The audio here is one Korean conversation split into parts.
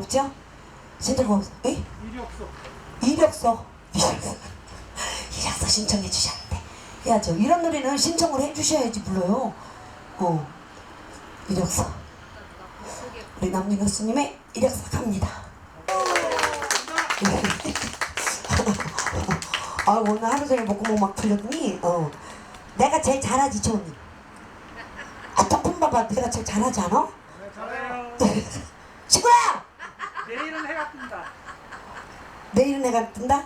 없죠? 신청곡 없 에? 이력서. 이력서. 이력서 이력서 신청해 주셨는데. 해야죠. 이런 노래는 신청을 해 주셔야지 불러요. 어. 이력서. 우리 남윤 교수님의 이력서 갑니다. 아 오늘 하루 종일 목구멍 막 풀렸더니 어. 내가 제일 잘하지 좋니. 아 턱품 봐봐. 내가 제일 잘하지 않아? 네, 잘해요. 친구야 내일은 해가 뜬다 내일은 내가 뜬다?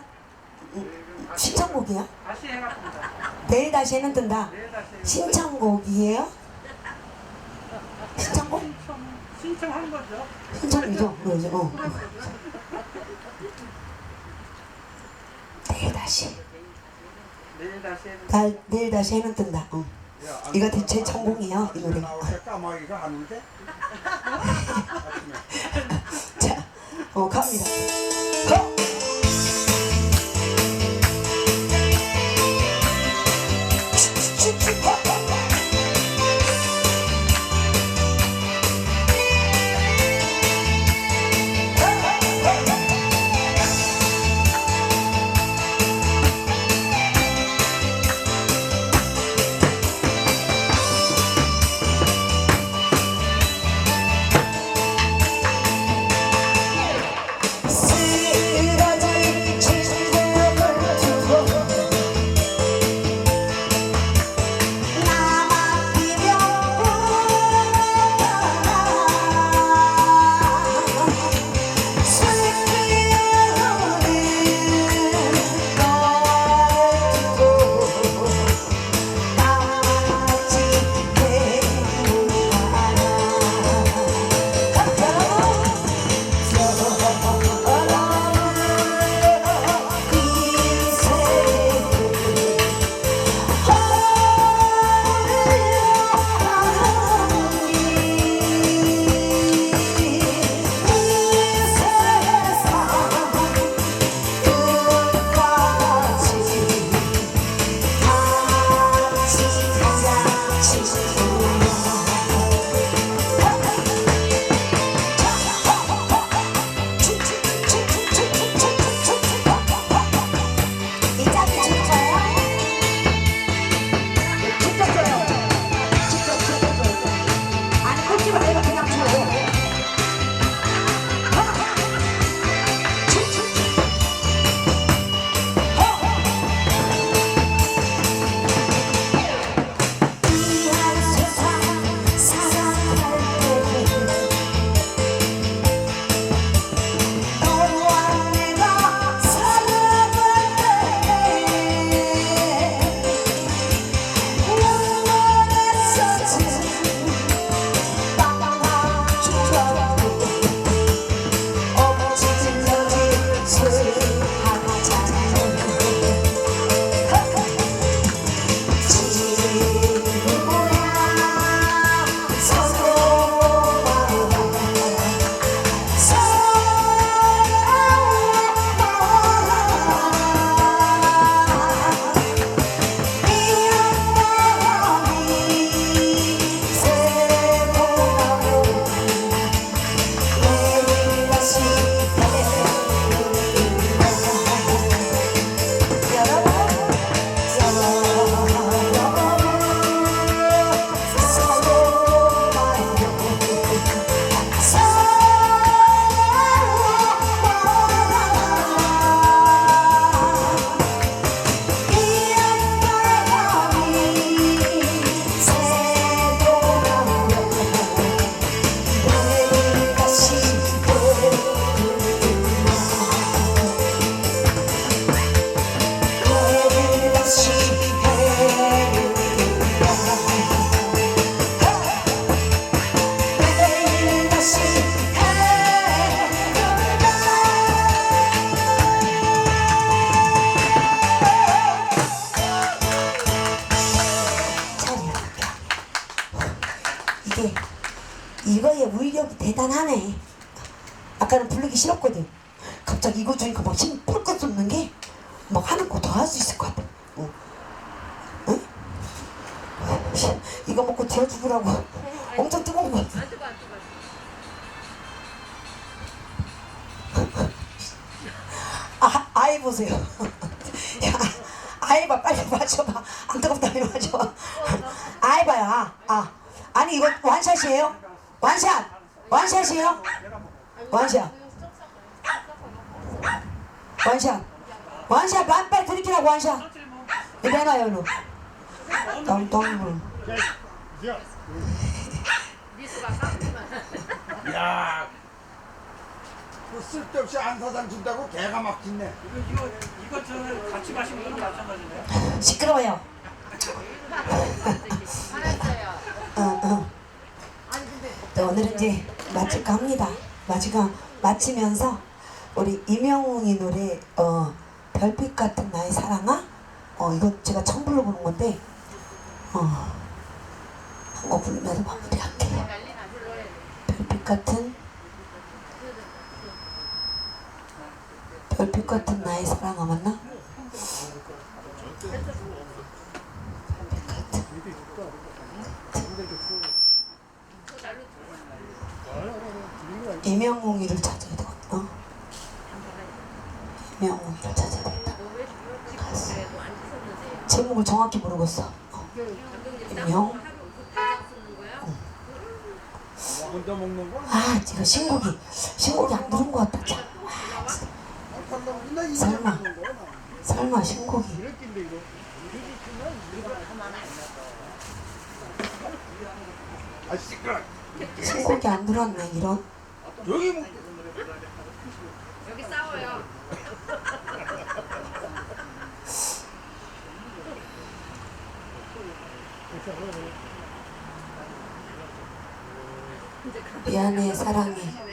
내일은 다시 신청곡이야? 다시 해가 뜬다 내일 다시 해는 뜬다 내일 다시 해가 신청곡이에요? 신청곡? 신청 신청한 거죠 신청이죠? 그러죠. 어. 내일 다시. 내일 다시 해는 날 내일 다시 해는 뜬다. 어. 이거 제 전공이에요, 이 노래. 나올 때 까마귀가 안 울대? 자, 어 갑니다. 어. 이거의 무의력이 대단하네. 아까는 부르기 싫었거든. 갑자기 이거 저니까 막 힘풀것 쏟는 게 막 하는 거 더 할 수 있을 것 같아. 응? 응? 이거 먹고 데워 죽으라고 엄청 뜨거운 거 같아. 아, 아 아예 보세요. 야, 아이 봐, 빨리 봐줘봐. 안 뜨겁다, 빨리 맞춰봐. 아이 봐요, 아. 아. 아니, 이거 완샷이에요? 완샷. 완샷이에요? 완샷. 완샷. 완샷 만발 들이키라고 완샷. 이거 해놔요, 너. 똥똥물. 야, 그 쓸데없이 안사장 준다고 개가 막히네. 이거 이거 이거 저 같이 마시는 거랑 마찬가지네요. 시끄러워요. 알았어요. 어, 어. 아니 근데 또 오늘은 이제 마칠까 합니다. 마치가 마치면서 우리 임영웅이 노래 어 별빛 같은 나의 사랑아 어 이거 제가 처음 불러보는 건데 어한곡 부르면서 마무리할게요. 별빛 같은 별빛 같은 나의 사랑아 맞나? 별빛 같은 임영웅이를 찾아야 되거든. 임영웅이를 찾아야 된다. 씻었는데. 제목을 정확히 모르겠어. 어. 거? 아, 이거 신곡이 신곡이 안 들은 것 같다. 참. 아, 진짜. 설마. 설마 신곡이. 신곡이 안 들었네 이런. 여기 뭐 여기 싸워요. 미안해 사랑해.